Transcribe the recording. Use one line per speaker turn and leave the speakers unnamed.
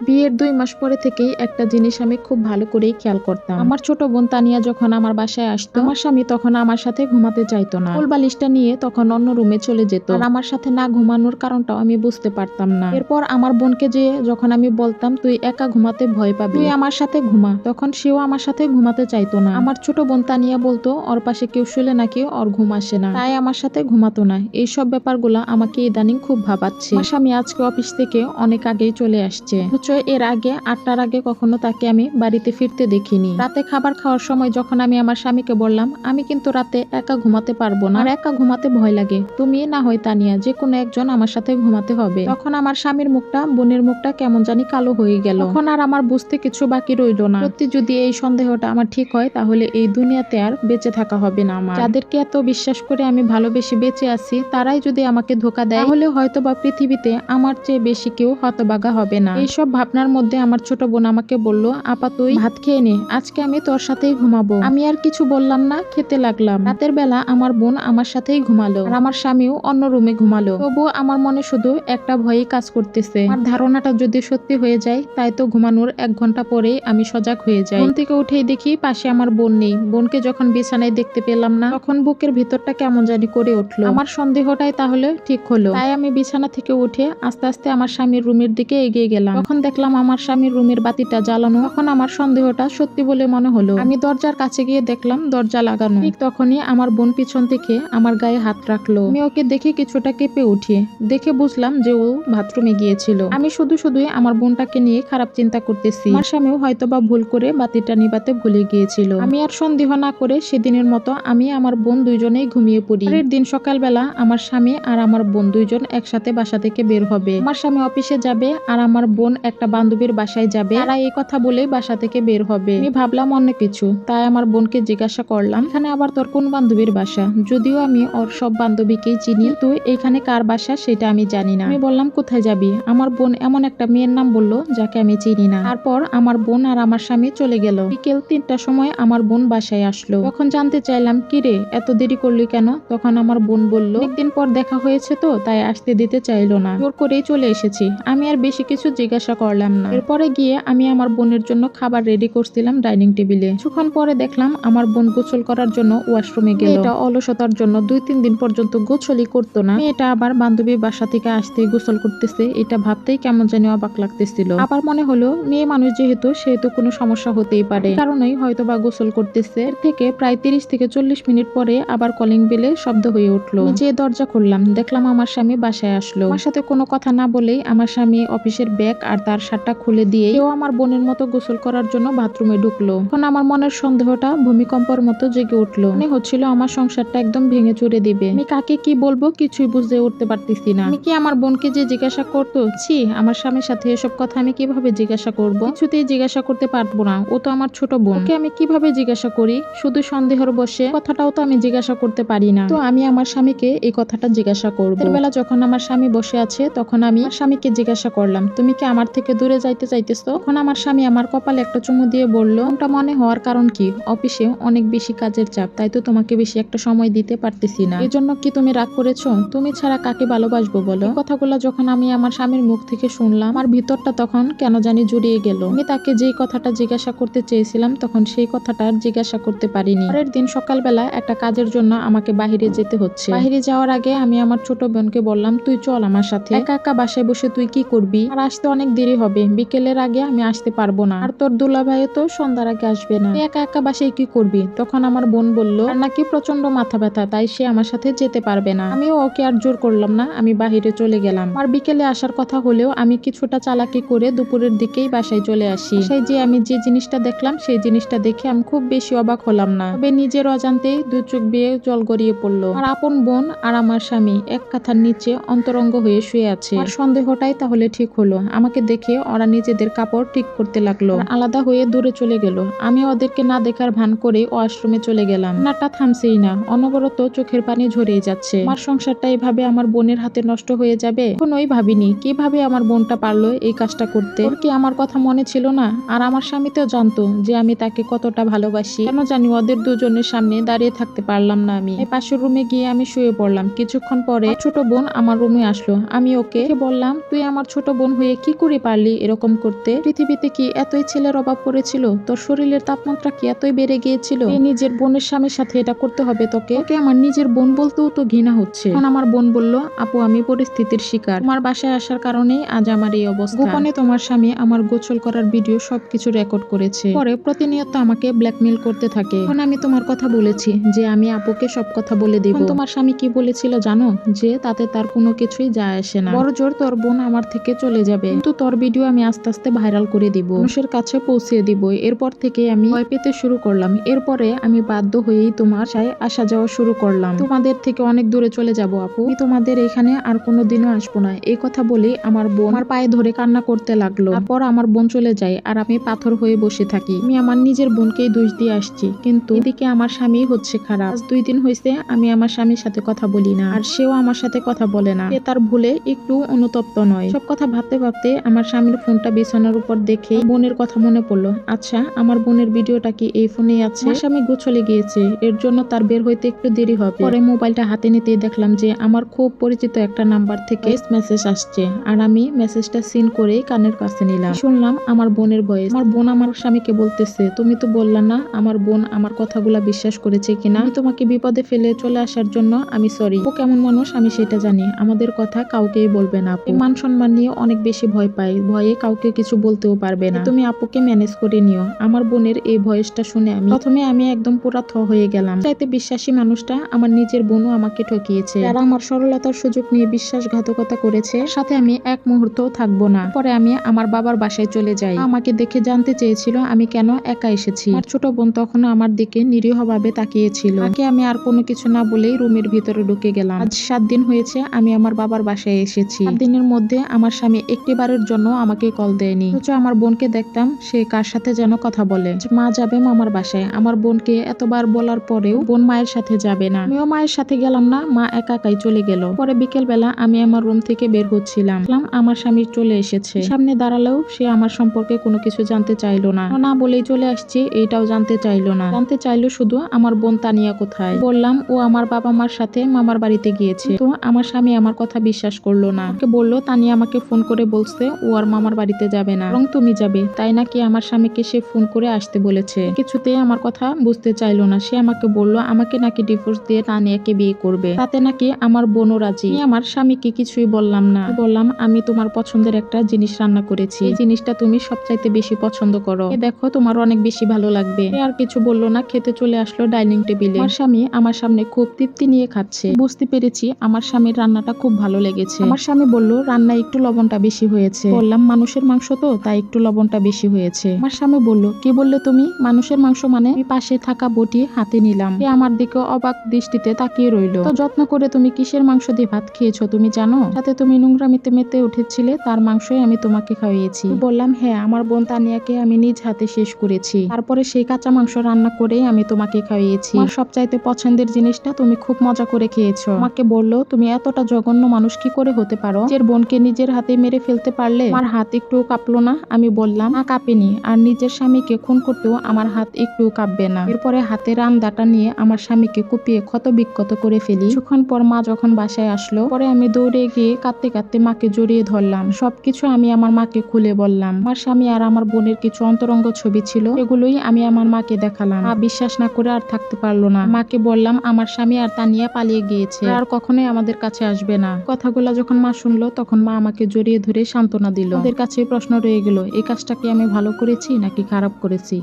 বিয়ের দুই মাস পরে থেকেই একটা জিনিস আমি খুব ভালো করেই খেয়াল করতাম। আমার ছোট বোন তানিয়া যখন আমার বাসায় আসতো, আমার স্বামী তখন আমার সাথে ঘুমাতে চাইতো না। ফুল বালিশটা নিয়ে তখন অন্য রুমে চলে যেত। আর আমার সাথে না ঘুমানোর কারণটাও আমি বুঝতে পারতাম না। এরপর আমার বোনকে যে যখন আমি বলতাম, তুই একা ঘুমাতে ভয় পাবি, তুই আমার সাথে ঘুমা। তখন সেও আমার সাথে ঘুমাতে চাইতো না। আমার ছোট বোন তানিয়া বলতো, ওর পাশে কেউ শুলে নাকি ওর ঘুম আসে না। তাই আমার সাথে ঘুমাতো না। এইসব ব্যাপারগুলো আমাকে ইদানিং খুব ভাবাচ্ছে। আমার স্বামী আজকে অফিস থেকে অনেক আগেই চলে আসছে। অথচ এর আগে, আটটার আগে কখনো তাকে আমি বাড়িতে ফিরতে দেখিনি। রাতে খাবার খাওয়ার সময় যখন আমি আমার স্বামীকে বললাম, আমি কিন্তু রাতে একা ঘুমাতে পারব না। আর একা ঘুমাতে ভয় লাগে। তুমি না হয় তানিয়া যে কোনো একজন আমার সাথে ঘুমাতে হবে তখন আমার স্বামীর মুখটা, বোনের মুখটা কেমন জানি কালো হয়ে গেল। তখন আর আমার বুঝতে কিছু বাকি রইল না। সত্যি যদি এই সন্দেহটা আমার ঠিক হয়, তাহলে এই দুনিয়াতে আর বেঁচে থাকা হবে না আমার। যাদেরকে এত বিশ্বাস করে আমি ভালোবেসে বেঁচে আছি, তারাই যদি আমাকে ধোকা দেয়, তাহলে হয়তো বা পৃথিবীতে আমার চেয়ে বেশি কেউ হতবাগা হবে না। এইসব ভাবনার মধ্যে আমার ছোট বোন আমাকে বলল, আপা, তুই ভাত খেয়ে নে, আজকে আমি তোর সাথেই ঘুমাবো। আমি আর কিছু বললাম না, খেতে লাগলাম। রাতের বেলা আমার বোন আমার সাথেই ঘুমালো আর আমার স্বামীও অন্য রুমে ঘুমালো। তবুও আমার মনে শুধু একটা ভয়ই কাজ করতেছে। আমার ধারণাটা যদি সত্যি হয়ে যায়, তাই তো ঘুমানোর এক ঘণ্টা পরেই আমি সজাগ হয়ে যাই। ঘুম থেকে উঠেই দেখি পাশে আমার বোন নেই। বোনকে যখন বিছানায় দেখতে পেলাম না, তখন বুকের ভিতরটা কেমন জানি করে উঠল। আমার সন্দেহটাই তাহলে ঠিক হলো। তাই আমি বিছানা থেকে উঠে আস্তে আস্তে আমার স্বামীর রুমের দিকে এগিয়ে গেলাম। তখন দেখলাম আমার স্বামীর রুমের বাতিটা জ্বালানো। তখন আমার সন্দেহটা সত্যি বলে মনে হলো। আমি দরজার কাছে গিয়ে দেখলাম দরজা লাগানো। ঠিক তখনই আমার বোন পিছন থেকে আমার গায়ে হাত রাখল। আমি ওকে দেখে কিছুটা কেঁপে উঠি। দেখে বুঝলাম যে ও বাথরুমে গিয়েছিল। আমি শুধু শুধুই আমার বোনটাকে নিয়ে খারাপ চিন্তা করতেছি। আমার স্বামীও হয়তো বা ভুল করে বাতিটা নিবাতে ভুলে গিয়েছিল। আমি আর সন্দেহ না করে সেদিনের মতো আমি আমার বোন দুইজনেই ঘুমিয়ে পড়ি। পরের দিন সকালবেলা আমার স্বামী আর আমার বোন দুইজন একসাথে বাসা থেকে বের হবে। আমার স্বামী অফিসে যাবে আর আমার বোন একটা বান্ধবীর বাসায় যাবে। তারা এই কথা বলে বাসা থেকে বের হবে। আমি ভাবলাম অন্য কিছু। তাই আমার বোনকে জিজ্ঞাসা করলাম, এখানে আবার তোর কোন বান্ধবীর বাসা? যদিও আমি ওর সব বান্ধবীকেই চিনি। তো এখানে কার বাসা সেটা আমি জানি না। আমি বললাম, কোথায় যাবি? আমার বোন এমন একটা মেয়ের নাম বলল, যাকে আমি চিনি না। তারপর আমার বোন আর আমার স্বামী চলে গেল। বিকেল তিনটার সময় আমার বোন বাসায় আসলো। তখন জানতে চাইলাম, কি রে, এত দেরি করলি কেন? তখন আমার বোন বলল একদিন পর দেখা হয়েছে তো, তাই আসতে দিতে চাইলো না। জোর করেই চলে এসেছি। আমি আর বেশি কিছু জিজ্ঞাসা করলাম না। এরপরে গিয়ে আমি আমার বোনের জন্য খাবার রেডি করছিলাম ডাইনিং টেবিলে কিছুক্ষণ পরে দেখলাম আমার বোন গোসল করার জন্য ওয়াশরুমে গেল। এটা অলসতার জন্য দুই তিন দিন পর্যন্ত গোসলই করতো না। মেয়েটা আবার বান্ধবীর বাসা থেকে আসতে গোসল করতেছে। এটা ভাবতেই কেমন জানি অবাক লাগতেছিল। আবার মনে হলো, মেয়ে মানুষ যেহেতু, সেহেতু কোনো সমস্যা হতেই পারে। কারণেই হয়তো বা গোসল করতেছে। এর থেকে প্রায় তিরিশ থেকে চল্লিশ মিনিট পরে আবার কলিং বেলে শব্দ হয়ে উঠল। যে দরজা খুললাম, দেখলাম আমার স্বামী বাসায় আসলো। আমার সাথে কোনো কথা না বলেই আমার স্বামী অফিসের ব্যাগ আর তার শার্টটা খুলে দিয়ে কেউ আমার বোনের মতো গোসল করার জন্য বাথরুমে ঢুকলো। এখন আমার মনের সন্দেহটা ভূমিকম্পর মতো জেগে উঠল। মনে হচ্ছিল আমার সংসারটা একদম ভেঙে চুরে দিবে। আমি কাকে কি বলব কিছুই বুঝতে উঠতে পারতেছি না। আমি কি আমার বোনকে যে জিজ্ঞাসা করতো, ছি, আমার স্বামীর সাথে এসব কথা আমি কীভাবে জিজ্ঞাসা করব? কিছুতেই জিজ্ঞাসা করতে পারব না। ও তো আমার ছোট বোন। ওকে আমি কীভাবে জিজ্ঞাসা করি? শুধু সন্দেহের বসে কথাটাও তো আমি জিজ্ঞাসা করতে পারি না। তো আমি আমার স্বামীকে এই কথাটা জিজ্ঞাসা করব। বেলা যখন আমার স্বামী বসে আছে, তখন আমি স্বামীকে জিজ্ঞাসা করলাম, তুমি কি আমার থেকে দূরে যাইতে চাইতেছো তখন আমার স্বামী আমার কপালে একটা চুমু দিয়ে বলল ওটা মনে হওয়ার কারণ কি? অফিসে অনেক বেশি কাজের চাপ, তাই তো তোমাকে বেশি একটা সময় দিতে পারতেছি না। এজন্য কি তুমি রাগ করেছ? তুমি ছাড়া কাকে ভালোবাসবো বলো? কথাগুলো যখন আমি আমার স্বামীর মুখ থেকে শুনলাম, আমার ভিতরটা তখন কেন জানি জুড়িয়ে গেল। আমি তাকে যেই কথাটা জিজ্ঞাসা করতে চেয়েছিলাম, তখন সেই কথাটা আর জিজ্ঞাসা করতে পারিনি। পরের দিন সকালবেলা একটা কাজের জন্য আমাকে বাহিরে যেতে হচ্ছে। বাহিরে যাওয়ার আগে আমি আমার ছোট বোনকে বললাম, তুই চল আমার সাথে। একা একা বাসায় বসে তুই কি করবি? আর আসতে অনেক দেরি হবে। বিকেলের আগে আমি আসতে পারব না। আর তোর দুলা ভাইও তো সন্ধ্যার আগে আসবে না। একা একা বাসায় কি করবি? তখন আমার বোন বলল আর নাকি প্রচণ্ড মাথা ব্যথা, তাই সে আমার সাথে যেতে পারবে না। আমিও ওকে আর জোর করলাম না, আমি বাহিরে চলে গেলাম। আর বিকেলে আসার কথা হলেও আমি কিছুটা চালাকি করে দুপুরের দিকেই বাসায় চলে আসি। সেই যে আমি যে জিনিসটা দেখলাম, সেই জিনিসটা দেখে আমি খুব বেশি অবাক হলাম না। তবে নিজের অজান্তেই দু চোখ বেয়ে জল গড়িয়ে পড়ল। আর আপন বোন আর আমার স্বামী এক কাঁথার নিচে অন্তরঙ্গ হয়ে শুয়ে আছে। সন্দেহটাই তাহলে ঠিক হলো। আমাকে দেখে ওরা নিজেদের কাপড় ঠিক করতে লাগল। আলাদা হয়ে দূরে চলে গেল। আমি ওদেরকে না দেখার ভান করে ওয়াশরুমে চলে গেলাম। নাটা থামছেই না। অনবরত চোখের পানি ঝরেই যাচ্ছে। আমার সংসারটা এইভাবে আমার বোনের হাতে নষ্ট হয়ে যাবে? কোনোই ভাবিনি। কীভাবে আমার বোনটা পারল এই কাজটা করতে? কি আমার কথা মনে ছিল না? আর আমার স্বামী তো জানতো যে আমি তাকে কতটা ভালোবাসি। কেন জানি ওদের দুজনের সামনে দাঁড়িয়ে থাকতে পারলাম না আমি। এই পাশের রুমে গিয়ে আমি শুয়ে পড়লাম। কিছুক্ষণ পরে ছোট বোন আমার রুমে আসলো। আমি ওকে বললাম, তুই আমার ছোট বোন হয়ে কি করে পারলি এরকম করতে? পৃথিবীতে কি এতই ছেলের অভাব পড়েছিল? তোর শরীরের তাপমাত্রা কি এতই বেড়ে গিয়েছিল? নিজের বোনের স্বামীর সাথে এটা করতে হবে তোকে। তোকে আমার নিজের বোন বলতেও তো ঘৃণা হচ্ছে। এখন আমার বোন বলল, আপু, আমি পরিস্থিতির শিকার। তোমার বাসায় আসার কারণেই আজ আমার এই অবস্থা। গোপনে তোমার স্বামী আমার গোসল করার ভিডিও সবকিছু রেকর্ড করেছে। পরে প্রতিনিয়ত আমাকে ব্ল্যাকমেল করতে থাকে। এখন আমি তোমার কথা বলেছি যে আমি আপুকে সব কথা বলে দিব। তোমার স্বামী কি বলেছিল জানো? যে তাতে তার কোনো কিছুই যায় আসে না। বড় জোর তোর বোন আমার থেকে চলে যাবে। কিন্তু তোর ভিডিও আমি আস্তে আস্তে ভাইরাল করে দিব। মানুষের কাছে পৌঁছে দিব। এরপর থেকে আমি ভয় পেতে শুরু করলাম। এরপরে আমি বাধ্য হয়েই তোমার আসা যাওয়া শুরু করলাম। তোমাদের থেকে অনেক দূরে চলে যাব, আপু। আমি তোমাদের এখানে আর কোনোদিনও আসব না। এই কথা বলে আমার বোন আমার পায়ে ধরে কান্না করতে লাগল। তারপর আমার বোন চলে যায় আর আমি পাথর হয়ে বসে থাকি। আমি আমার নিজের বোনকেই দোষ দিয়ে আসছি। কিন্তু এদিকে আমার স্বামী হচ্ছে খারাপ। আজ দুই দিন হয়েছে আমি আমার স্বামীর সাথে কথা বলি না। আর সেও আমার সাথে কথা বলে না। সে তার ভুলে একটু অনুতপ্ত নয়। সব কথা ভাবতে ভাবতে আমার স্বামীর ফোনটা বিছানার উপর দেখে বোনের কথা মনে পড়ল। আচ্ছা আমার বোনের ভিডিওটা কি এই ফোনেই আছে? স্বামী গোছলে গিয়েছে, এর জন্য তার বের হইতে একটু দেরি হবে। পরে মোবাইলটা হাতে নিতেই দেখলাম যে আমার খুব পরিচিত একটা নাম্বার থেকে মেসেজ আসছে আর আমি মেসেজটা সিন করে কানের কাছে নিলাম। শুনলাম আমার বোনের ভয়েস আমার বোন আমার স্বামীকে বলতেছে, তুমি তো বললা না আমার বোন আমার কথাগুলা বিশ্বাস করেছে কিনা? আমি তোমাকে বিপদে ফেলে চলে আসার জন্য আমি সরি ও কেমন মানুষ আমি সেটা জানি। আমাদের কথা কাউকেই বলবে না মান সম্মান নিয়ে অনেক বেশি ভয় পাই ভয়ে কাউকে কিছু বলতেও পারবে না। তুমি আপুকে ম্যানেজ করে নিও। আমার বোনের এই ভয়েসটা শুনে আমি প্রথমে আমি একদম পুরা থ হয়ে গেলাম। চাইতে বিশ্বাসী মানুষটা আমার নিজের বোনও আমাকে ঠকিয়েছে। যারা আমার সরলতার সুযোগ নিয়ে বিশ্বাসঘাতকতা করেছে সাথে আমি এক মুহূর্তও থাকব না। পরে আমি আমার বাবার বাসায় চলে যাই। আমাকে দেখে জানতে চেয়েছিল আমি কেন একা এসেছি। আমার ছোট বোন তখন আমার দিকে নিরীহভাবে তাকিয়েছিল। তাকে আমি আর কোনো কিছু না বলেই রুমের ভিতরে ঢুকে গেলাম। আজ সাত দিন হয়েছে আমি আমার বাবার বাসায় এসেছি। দিনের মধ্যে আমার স্বামী একটিবারের জন্য আমাকে কল দেয়নি। অথচ আমার বোনকে দেখতাম সে কার সাথে যেন কথা বলে। মা যাবে মামার বাসায়। আমার বোনকে এতবার বলার পরেও বোন মায়ের সাথে যাবে না। আমিও মায়ের সাথে গেলাম না, মা একা একাই চলে গেল। পরে বিকেল বেলা আমি আমার রুম থেকে বের হচ্ছিলাম। আমার স্বামী চলে এসেছে। সামনে দাঁড়ালেও সে আমার সম্পর্কে কোনো কিছু জানতে চাইলো না। না বলেই চলে আসছে, এইটাও জানতে চাইলো না। জানতে চাইলো শুধু আমার বোন তানিয়া কোথায়? বললাম, ও আমার বাবা মার সাথে মামার বাড়িতে গিয়েছে। তো আমার স্বামী আমার কথা বিশ্বাস করল না। বলল, তানিয়া আমাকে ফোন করে বলছে, ও আর মামার বাড়িতে যাবে না। বরং তুমি যাবে। তাই নাকি আমার স্বামীকে সে ফোন করে আসতে বলেছে? কিছুতেই আমার কথা বুঝতে চাইলো না। সে আমাকে বলল, আমাকে নাকি ডিভোর্স দিয়ে তানিয়াকে বিয়ে করবে? তাতে নাকি আমার বোনও রাজি। আমার স্বামীকে কিছুই বললাম না। বললাম, আমি তোমার পছন্দের একটা জিনিস রান্না করেছি। এই জিনিসটা তুমি সবচাইতে বেশি পছন্দ করো। দেখো, তোমার অনেক বেশি ভালো লাগবে। আর কিছু বলল না। খেতে চলে আসলো ডাইনিং টেবিলে। আমার স্বামী আমার সামনে খুব তৃপ্তি নিয়ে খাচ্ছে। বুঝতে পেরেছি আমার স্বামীর রান্নাটা খুব ভালো লেগেছে। আমার স্বামী বলল রান্না একটু লবণটা বেশি হয়েছে। বললাম, মানুষের মাংস তো, তাই একটু লবণটা বেশি হয়েছে। আমার স্বামী বলল, কি বললে তুমি? মানুষের মাংস মানে? পাশে থাকা বটি হাতে নিলাম। সে আমার দিকে অবাক দৃষ্টিতে তাকিয়ে রইল। তো যত্ন করে তুমি কিসের মাংস দিয়ে ভাত খেয়েছো, তুমি জানো? সাথে তুমি নোংরামিতে মেতে উঠেছিলে, তার মাংসই আমি তোমাকে খাইয়েছি। বললাম হ্যাঁ আমার বোন তানিয়াকে আমি নিজ হাতে শেষ করেছি। তারপরে সেই কাঁচা মাংস রান্না করেই আমি তোমাকে খাইয়েছি। আমার সবচাইতে পছন্দের জিনিসটা তুমি খুব মজা করে খেয়েছো। আমাকে বলল, তুমি এতটা জঘন্য মানুষ কি করে হতে পারো? নিজের বোনকে নিজের হাতে মেরে ফেলতে পারলে আমার হাত একটু কাঁপলো না? আমি বললাম, না, কাঁপেনি। আর নিজের স্বামীকে খুন করতেও আমার হাত একটু কাঁপবে না। এরপরে হাতে রান্দাটা নিয়ে আমার স্বামীকে কুপিয়ে ক্ষত বিক্ষত করে ফেলি। কিছুক্ষণ পর মা যখন বাসায় আসলো, পরে আমি দৌড়ে গিয়ে কাঁদতে কাঁদতে মাকে জড়িয়ে ধরলাম। সবকিছু আমি আমার মাকে খুলে বললাম, আমার স্বামী আর আমার বোনের কিছু অন্তরঙ্গ ছবি ছিল, এগুলোই আমি আমার মাকে দেখালাম। মা বিশ্বাস না করে আর থাকতে পারল না। মাকে বললাম, আমার স্বামী আর তানিয়া পালিয়ে গিয়েছে। আর কখনোই আমাদের কাছে আসবে না। কথাগুলো যখন মা শুনলো, তখন মা আমাকে জড়িয়ে ধরে সান্ত্বনা দিল। ওদের কাছে প্রশ্ন রয়ে গেল, এই কাজটা কি আমি ভালো করেছি নাকি খারাপ করেছি?